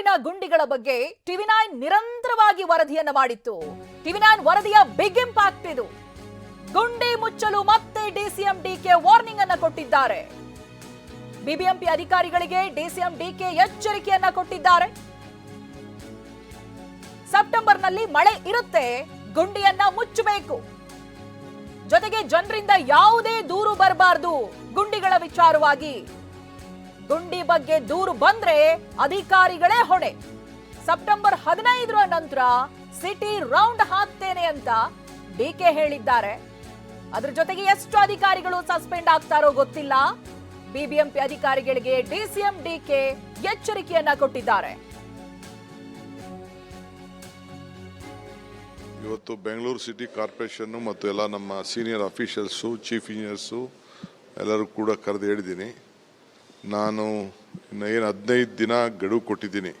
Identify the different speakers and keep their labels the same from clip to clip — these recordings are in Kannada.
Speaker 1: ಬೆಂಗಳೂರಿನ ಗುಂಡಿಗಳ ಬಗ್ಗೆ ಟಿವಿ ನೈನ್ ನಿರಂತರವಾಗಿ ವರದಿಯನ್ನ ಮಾಡಿತ್ತು. ಟಿವಿ ನೈನ್ ವರದಿಯ ಬಿಗ್ ಇಂಪ್ಯಾಕ್ಟ್ ಇದು ಗುಂಡಿ ಮುಚ್ಚಲು ಮತ್ತೆ ಡಿಸಿಎಂ ಡಿಕೆ ವಾರ್ನಿಂಗ್ ಅನ್ನ ಕೊಟ್ಟಿದ್ದಾರೆ. ಬಿಬಿಎಂಪಿ ಅಧಿಕಾರಿಗಳಿಗೆ ಡಿಸಿಎಂ ಡಿಕೆ ಎಚ್ಚರಿಕೆಯನ್ನ ಕೊಟ್ಟಿದ್ದಾರೆ. ಸೆಪ್ಟೆಂಬರ್ನಲ್ಲಿ ಮಳೆ ಇರುತ್ತೆ, ಗುಂಡಿಯನ್ನ ಮುಚ್ಚಬೇಕು. ಜೊತೆಗೆ ಜನರಿಂದ ಯಾವುದೇ ದೂರು ಬರಬಾರದು, ಗುಂಡಿಗಳ ವಿಚಾರವಾಗಿ. ಗುಂಡಿ ಬಗ್ಗೆ ದೂರು ಬಂದ್ರೆ ಅಧಿಕಾರಿಗಳೇ ಹೊಣೆ. ಸೆಪ್ಟೆಂಬರ್ ಹದಿನೈದರ ನಂತರ ಸಿಟಿ ರೌಂಡ್ ಹಾಕ್ತೇನೆ ಅಂತ ಡಿ ಕೆ ಹೇಳಿದ್ದಾರೆ. ಅದ್ರ ಜೊತೆಗೆ ಎಷ್ಟು ಅಧಿಕಾರಿಗಳು ಸಸ್ಪೆಂಡ್ ಆಗ್ತಾರೋ ಗೊತ್ತಿಲ್ಲ. ಬಿಬಿಎಂಪಿ ಅಧಿಕಾರಿಗಳಿಗೆ ಡಿಸಿಎಂ ಡಿಕೆ ಎಚ್ಚರಿಕೆಯನ್ನ ಕೊಟ್ಟಿದ್ದಾರೆ.
Speaker 2: ಇವತ್ತು ಬೆಂಗಳೂರು ಸಿಟಿ ಕಾರ್ಪೊರೇಷನ್ನು ಮತ್ತು ಎಲ್ಲ ನಮ್ಮ ಸೀನಿಯರ್ ಅಫಿಷಿಯಲ್ಸು ಚೀಫ್ ಇಂಜಿನಿಯರ್ಸು ಎಲ್ಲರೂ ಕೂಡ ಕರೆದು ಹೇಳಿದ್ದೀನಿ. ನಾನು ಏನು ಹದಿನೈದು ದಿನ ಗಡುವು ಕೊಟ್ಟಿದ್ದೀನಿ.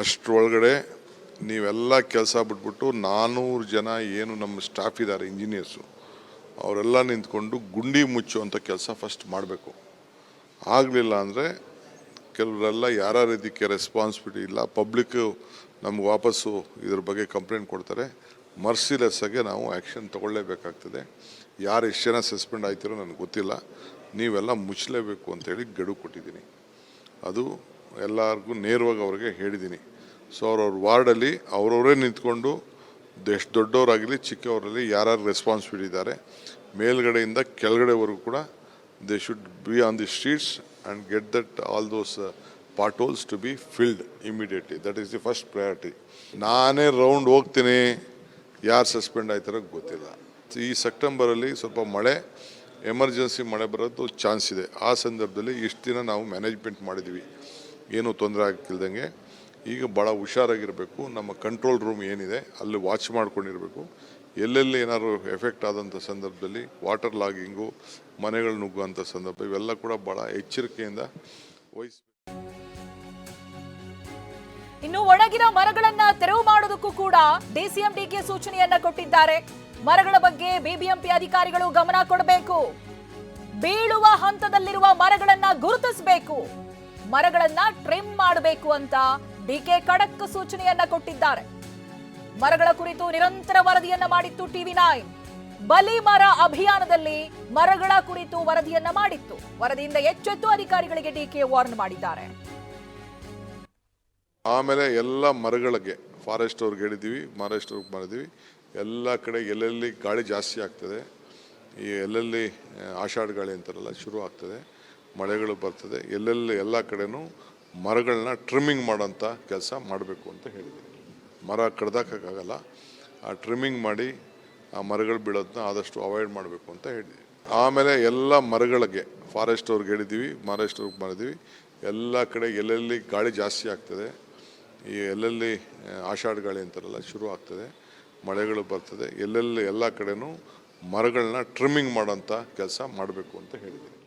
Speaker 2: ಅಷ್ಟರೊಳಗಡೆ ನೀವೆಲ್ಲ ಕೆಲಸ ಬಿಟ್ಬಿಟ್ಟು ನಾನ್ನೂರು ಜನ ಏನು ನಮ್ಮ ಸ್ಟಾಫ್ ಇದ್ದಾರೆ ಇಂಜಿನಿಯರ್ಸು ಅವರೆಲ್ಲ ನಿಂತ್ಕೊಂಡು ಗುಂಡಿ ಮುಚ್ಚುವಂಥ ಕೆಲಸ ಫಸ್ಟ್ ಮಾಡಬೇಕು. ಆಗಲಿಲ್ಲ ಅಂದರೆ ಕೆಲವರೆಲ್ಲ ಯಾರ್ಯಾರು ಇದಕ್ಕೆ ರೆಸ್ಪಾನ್ಸಿಬಿಲಿಟಿ ಇಲ್ಲ ಪಬ್ಲಿಕ್ಕು ನಮ್ಗೆ ವಾಪಸ್ಸು ಇದ್ರ ಬಗ್ಗೆ ಕಂಪ್ಲೇಂಟ್ ಕೊಡ್ತಾರೆ. ಮರ್ಸಿಲೆಸ್ ಆಗಿ ನಾವು ಆ್ಯಕ್ಷನ್ ತೊಗೊಳ್ಳೇಬೇಕಾಗ್ತದೆ. ಯಾರು ಎಷ್ಟು ಜನ ಸಸ್ಪೆಂಡ್ ಆಯ್ತಿರೋ ನನಗೆ ಗೊತ್ತಿಲ್ಲ. ನೀವೆಲ್ಲ ಮುಚ್ಚಲೇಬೇಕು ಅಂತೇಳಿ ಗಡುವು ಕೊಟ್ಟಿದ್ದೀನಿ. ಅದು ಎಲ್ಲರಿಗೂ ನೇರವಾಗಿ ಅವ್ರಿಗೆ ಹೇಳಿದ್ದೀನಿ. ಸೊ ಅವ್ರವ್ರ ವಾರ್ಡಲ್ಲಿ ಅವ್ರವರೇ ನಿಂತ್ಕೊಂಡು ಎಷ್ಟು ದೊಡ್ಡವರಾಗಲಿ ಚಿಕ್ಕವರಲ್ಲಿ ಯಾರ್ಯಾರು ರೆಸ್ಪಾನ್ಸಿಬಿಲಿಟಿ ಇದ್ದಾರೆ. ಮೇಲ್ಗಡೆಯಿಂದ ಕೆಳಗಡೆವರೆಗೂ ಕೂಡ they should be on the streets and get that all those potholes to be filled immediately that is the first priority ನಾನೇ ರೌಂಡ್ ಹೋಗ್ತೀನಿ. ಯಾರು ಸಸ್ಪೆಂಡ್ ಆಯ್ತಾರೋ ಗೊತ್ತಿಲ್ಲ. ಈ ಸೆಪ್ಟೆಂಬರಲ್ಲಿ ಸ್ವಲ್ಪ ಮಳೆ, ಎಮರ್ಜೆನ್ಸಿ ಮಳೆ ಬರೋದು ಚಾನ್ಸ್ ಇದೆ. ಆ ಸಂದರ್ಭದಲ್ಲಿ ಇಷ್ಟು ದಿನ ನಾವು ಮ್ಯಾನೇಜ್ಮೆಂಟ್ ಮಾಡಿದ್ವಿ. ಏನೂ ತೊಂದರೆ ಆಗ್ತಿಲ್ದಂಗೆ. ಈಗ ಭಾಳ ಹುಷಾರಾಗಿರಬೇಕು. ನಮ್ಮ ಕಂಟ್ರೋಲ್ ರೂಮ್ ಏನಿದೆ, ಅಲ್ಲಿ ವಾಚ್ ಮಾಡ್ಕೊಂಡಿರಬೇಕು. ಎಲ್ಲೆಲ್ಲಿ ಏನಾದ್ರು ಎಫೆಕ್ಟ್ ಆದಂಥ ಸಂದರ್ಭದಲ್ಲಿ ವಾಟರ್ ಲಾಗಿಂಗು, ಮನೆಗಳು ನುಗ್ಗುವಂಥ ಸಂದರ್ಭ, ಇವೆಲ್ಲ ಕೂಡ ಭಾಳ ಎಚ್ಚರಿಕೆಯಿಂದ ವಹಿಸ್
Speaker 1: ಇನ್ನು ಒಣಗಿನ ಮರಗಳನ್ನ ತೆರವು ಮಾಡೋದಕ್ಕೂ ಕೂಡ ಡಿಸಿಎಂ ಡಿಕೆ ಸೂಚನೆಯನ್ನ ಕೊಟ್ಟಿದ್ದಾರೆ. ಮರಗಳ ಬಗ್ಗೆ ಬಿಬಿಎಂಪಿ ಅಧಿಕಾರಿಗಳು ಗಮನ ಕೊಡಬೇಕು. ಬೀಳುವ ಹಂತದಲ್ಲಿರುವ ಮರಗಳನ್ನ ಗುರುತಿಸಬೇಕು. ಮರಗಳನ್ನ ಟ್ರಿಮ್ ಮಾಡಬೇಕು ಅಂತ ಡಿಕೆ ಖಡಕ್ ಸೂಚನೆಯನ್ನ ಕೊಟ್ಟಿದ್ದಾರೆ. ಮರಗಳ ಕುರಿತು ನಿರಂತರ ವರದಿಯನ್ನ ಮಾಡಿತ್ತು ಟಿವಿ ನೈನ್. ಬಲಿ ಮರ ಅಭಿಯಾನದಲ್ಲಿ ಮರಗಳ ಕುರಿತು ವರದಿಯನ್ನ ಮಾಡಿತ್ತು. ವರದಿಯಿಂದ ಎಚ್ಚೆತ್ತು ಅಧಿಕಾರಿಗಳಿಗೆ ಡಿಕೆ ವಾರ್ನ್ ಮಾಡಿದ್ದಾರೆ.
Speaker 2: ಆಮೇಲೆ ಎಲ್ಲ ಮರಗಳಿಗೆ ಫಾರೆಸ್ಟ್ ಅವ್ರಿಗೆ ಹೇಳಿದ್ದೀವಿ ಫಾರೆಸ್ಟ್ ಅವ್ರಿಗೆ ಮಾಡಿದ್ದೀವಿ. ಎಲ್ಲ ಕಡೆ ಎಲ್ಲೆಲ್ಲಿ ಗಾಳಿ ಜಾಸ್ತಿ ಆಗ್ತದೆ, ಈ ಎಲ್ಲೆಲ್ಲಿ ಆಷಾಢ ಗಾಳಿ ಅಂತಾರಲ್ಲ, ಶುರು ಆಗ್ತದೆ, ಮಳೆಗಳು ಬರ್ತದೆ, ಎಲ್ಲೆಲ್ಲಿ ಎಲ್ಲ ಕಡೆನೂ ಮರಗಳನ್ನ ಟ್ರಿಮ್ಮಿಂಗ್ ಮಾಡೋಂಥ ಕೆಲಸ ಮಾಡಬೇಕು ಅಂತ ಹೇಳಿದ್ದೀವಿ. ಮರ ಕಡ್ದಾಕಾಗಲ್ಲ ಆ ಟ್ರಿಮ್ಮಿಂಗ್ ಮಾಡಿ ಆ ಮರಗಳು ಬೀಳೋದನ್ನ ಆದಷ್ಟು ಅವಾಯ್ಡ್ ಮಾಡಬೇಕು ಅಂತ ಹೇಳಿದ್ವಿ ಆಮೇಲೆ ಎಲ್ಲ ಮರಗಳಿಗೆ ಫಾರೆಸ್ಟ್ ಅವ್ರಿಗೆ ಹೇಳಿದ್ದೀವಿ ಫಾರೆಸ್ಟ್ ಅವ್ರಿಗೆ ಮಾಡಿದ್ದೀವಿ. ಎಲ್ಲ ಕಡೆ ಎಲ್ಲೆಲ್ಲಿ ಗಾಳಿ ಜಾಸ್ತಿ ಆಗ್ತದೆ ಈ ಎಲ್ಲೆಲ್ಲಿ ಆಷಾಢ ಗಾಳಿ ಅಂತಾರಲ್ಲ, ಶುರು ಆಗ್ತದೆ, ಮಳೆಗಳು ಬರ್ತದೆ, ಎಲ್ಲೆಲ್ಲಿ ಎಲ್ಲ ಕಡೆಯೂ ಮರಗಳನ್ನ ಟ್ರಿಮ್ಮಿಂಗ್ ಮಾಡೋಂಥ ಕೆಲಸ ಮಾಡಬೇಕು ಅಂತ ಹೇಳಿದ್ದೀವಿ